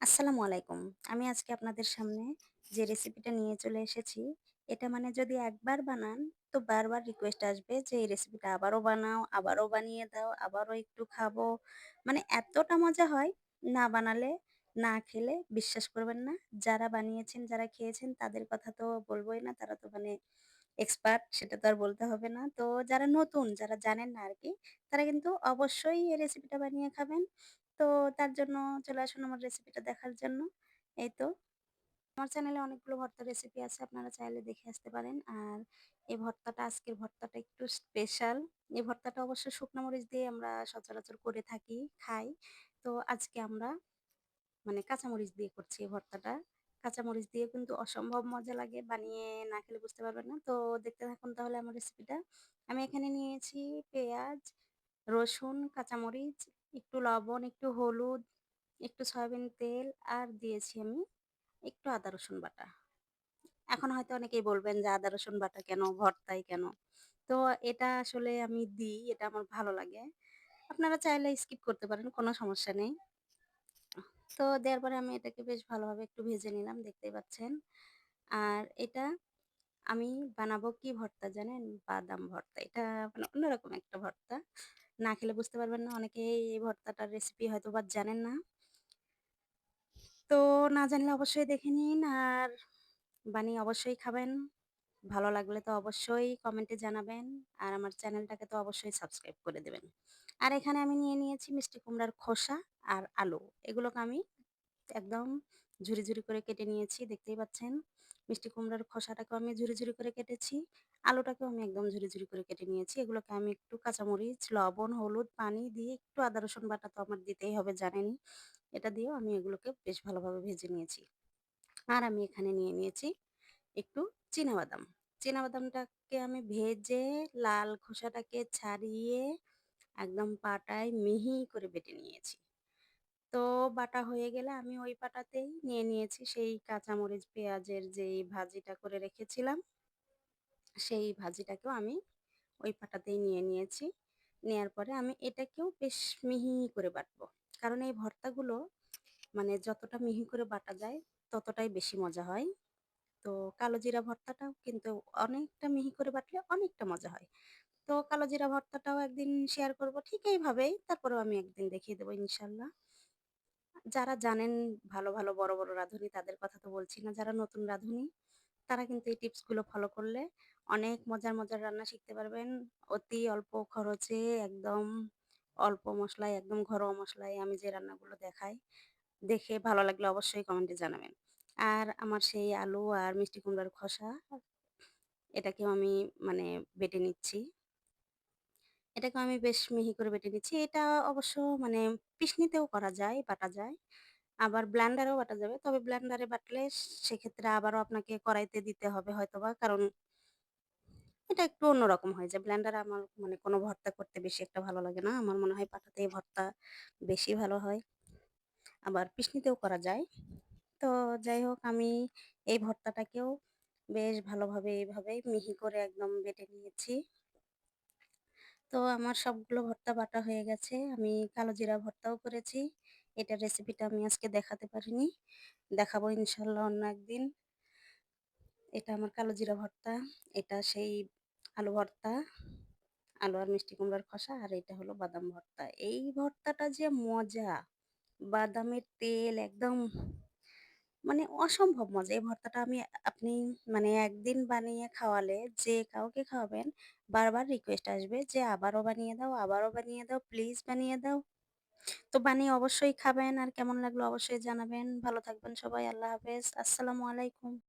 আসসালামু আলাইকুম। আমি আজকে আপনাদের সামনে যে রেসিপিটা নিয়ে চলে এসেছি, এটা মানে যদি একবার বানান তো বারবার রিকোয়েস্ট আসবে যে এই রেসিপিটা আবারও বানাও, আবারও বানিয়ে দাও, আবারও একটু খাব। মানে এতটা মজা হয় না বানালে, না খেলে বিশ্বাস করবেন না। যারা বানিয়েছেন, যারা খেয়েছেন তাদের কথা তো বলবোই না। তারা তো মানে এক্সপার্ট সেটা তো আর বলতে হবে না। তো যারা নতুন, যারা জানেন না আর কি তারা কিন্তু অবশ্যই এই রেসিপিটা বানিয়ে খাবেন। তো তার জন্য চলে আসুন আমার রেসিপিটা দেখার জন্য। এই তো আমার চ্যানেলে অনেকগুলো ভর্তার রেসিপি আছে। আপনারা চাইলে দেখে আসতে পারেন। আর এই ভর্তাটা আজকের ভর্তাটা একটু স্পেশাল। এই ভর্তাটা অবশ্য শুকনো মরিচ দিয়ে আমরা সচরাচর করে থাকি, খাই। তো আজকে আমরা মানে কাঁচামরিচ দিয়ে করছি এই ভর্তাটা। কাঁচামরিচ দিয়ে কিন্তু অসম্ভব মজা লাগে। বানিয়ে না খেলে বুঝতে পারবেন না। তো দেখতে থাকুন তাহলে আমার রেসিপিটা। আমি এখানে নিয়েছি পেঁয়াজ, রসুন, কাঁচামরিচ, একটু লবণ, একটু হলুদ, একটু সয়াবিন তেল আর দিয়েছি আমি একটু আদা রসুন বাটা। এখন হয়তো অনেকেই বলবেন যে আদা রসুন বাটা কেন? ভর্তায় কেন? তো এটা আসলে আমি দিই, এটা আমার ভালো লাগে। আপনারা চাইলে স্কিপ করতে পারেন, কোনো সমস্যা নেই। তো দেওয়ার পরে আমি এটাকে বেশ ভালোভাবে একটু ভেজে নিলাম, দেখতেই পাচ্ছেন। আর এটা আমি বানাবো কি ভর্তা জানেন? বাদাম ভর্তা। এটা মানে অন্যরকম একটা ভর্তা। না খেলে বুঝতে পারবেন না। অনেকেই এই ভর্তাটার রেসিপি হয়তো বা জানেন না। তো না জানলে অবশ্যই দেখে নিন আর বানিয়ে অবশ্যই খাবেন। ভালো লাগলে তো অবশ্যই কমেন্টে জানাবেন। আর আমার চ্যানেলটাকে তো অবশ্যই সাবস্ক্রাইব করে দেবেন। আর এখানে আমি নিয়ে নিয়েছি মিষ্টি কুমড়ার খোসা আর আলু। এগুলোকে আমি একদম ঝুরি, ঝুরি করে কেটে নিয়েছি দেখতেই পাচ্ছেন। মিষ্টি কুমড়ার খোসাটাকেও আমি ঝুরি, ঝুরি করে কেটেছি। আলুটাকেও আমি একদম ঝুরি, ঝুরি করে কেটে নিয়েছি। এগুলোকে আমি একটু কাঁচামরিচ, লবণ, হলুদ, পানি দিয়ে একটু আদা রসুন বাটা তো আমার দিতেই হবে জানেনই। এটা দিয়েও আমি এগুলোকে বেশ ভালোভাবে ভেজে নিয়েছি। আর আমি এখানে নিয়ে নিয়েছি একটু চিনাবাদাম। চিনাবাদামটাকে আমি ভেজে লাল খোসাটাকে ছাড়িয়ে একদম পাটায় মিহি করে বেটে নিয়েছি। তো বাটা হয়ে গেলে আমি ওই পাটাতেই নিয়ে নিয়েছি সেই কাঁচামরিচ, পেঁয়াজের যেই ভাজিটা করে রেখেছিলাম, সেই ভাজিটাকেও আমি ওই পাটাতেই নিয়ে নিয়েছি। নেয়ার পরে আমি এটাকেও বেশ মিহি করে বাটবো। কারণ এই ভর্তাগুলো মানে যতটা মিহি করে বাটা যায় ততটাই বেশি মজা হয়। তো কালো জিরা ভর্তাটাও কিন্তু অনেকটা মিহি করে বাটলে অনেকটা মজা হয়। তো কালো জিরা ভর্তাটাও একদিন শেয়ার করব ঠিক এইভাবেই। তারপরেও আমি একদিন দেখিয়ে দেবো ইনশাল্লাহ। যারা জানেন ভালো, ভালো বড়, বড় রাঁধুনি তাদের কথা তো বলছি না। যারা নতুন রাঁধুনি তারা কিন্তু এই টিপসগুলো ফলো করলে অনেক মজার, মজার রান্না শিখতে পারবেন। অতি অল্প খরচে একদম অল্প মশলায় একদম ঘরোয়া মশলায় আমি যে রান্নাগুলো দেখাই, দেখে ভালো লাগলে অবশ্যই কমেন্টে জানাবেন। আর আমার সেই আলু আর মিষ্টি কুমড়ার খোসা এটাকেও আমি মানে বেটে নিচ্ছি। এটাকেও আমি বেশ মিহি করে বেটে নিচ্ছি। এটা অবশ্য মানে পিসনিতেও করা যায়, বাটা যায়। আবার ব্লেন্ডারেও বাটা যাবে। তবে ব্লেন্ডারে বাটলে সেক্ষেত্রে আবারও আপনাকে কড়াইতে দিতে হবে হয়তোবা। কারণ এটা একটু অন্যরকম হয়ে যায়। ব্লেন্ডারে আমার মানে কোনো ভর্তা করতে বেশি একটা ভালো লাগে না। আমার মনে হয় পাটাতেই ভর্তা বেশি ভালো হয়। আবার পিসনিতেও করা যায়। তো যাই হোক আমি এই ভর্তাটাকেও বেশ ভালোভাবে এভাবে মিহি করে একদম বেটে নিয়েছি। তো আমার সবগুলো ভর্তা বাটা হয়ে গেছে। আমি কালো জিরা ভর্তাও করেছি। এটা রেসিপিটা আমি আজকে দেখাতে পারিনি। দেখাবো ইনশাল্লাহ অন্য একদিন। এটা আমার কালো জিরা ভর্তা। এটা সেই আলু ভর্তা, আলু আর মিষ্টি কুমড়ার খোসা আর এটা হলো বাদাম ভর্তা। এই ভর্তাটা যে মজা! বাদামের তেল একদম মানে অসম্ভব মজা। এই ভর্তাটা আমি আপনি মানে একদিন বানিয়ে খাওয়ালে যে কাউকে খাওয়াবেন বারবার রিকোয়েস্ট আসবে যে, "আবারও বানিয়ে দাও, আবারও বানিয়ে দাও, প্লিজ বানিয়ে দাও।" তো বানিয়ে অবশ্যই খাবেন আর কেমন লাগল অবশ্যই জানাবেন। ভালো থাকবেন সবাই। আল্লাহ হাফেজ। আসসালামু আলাইকুম।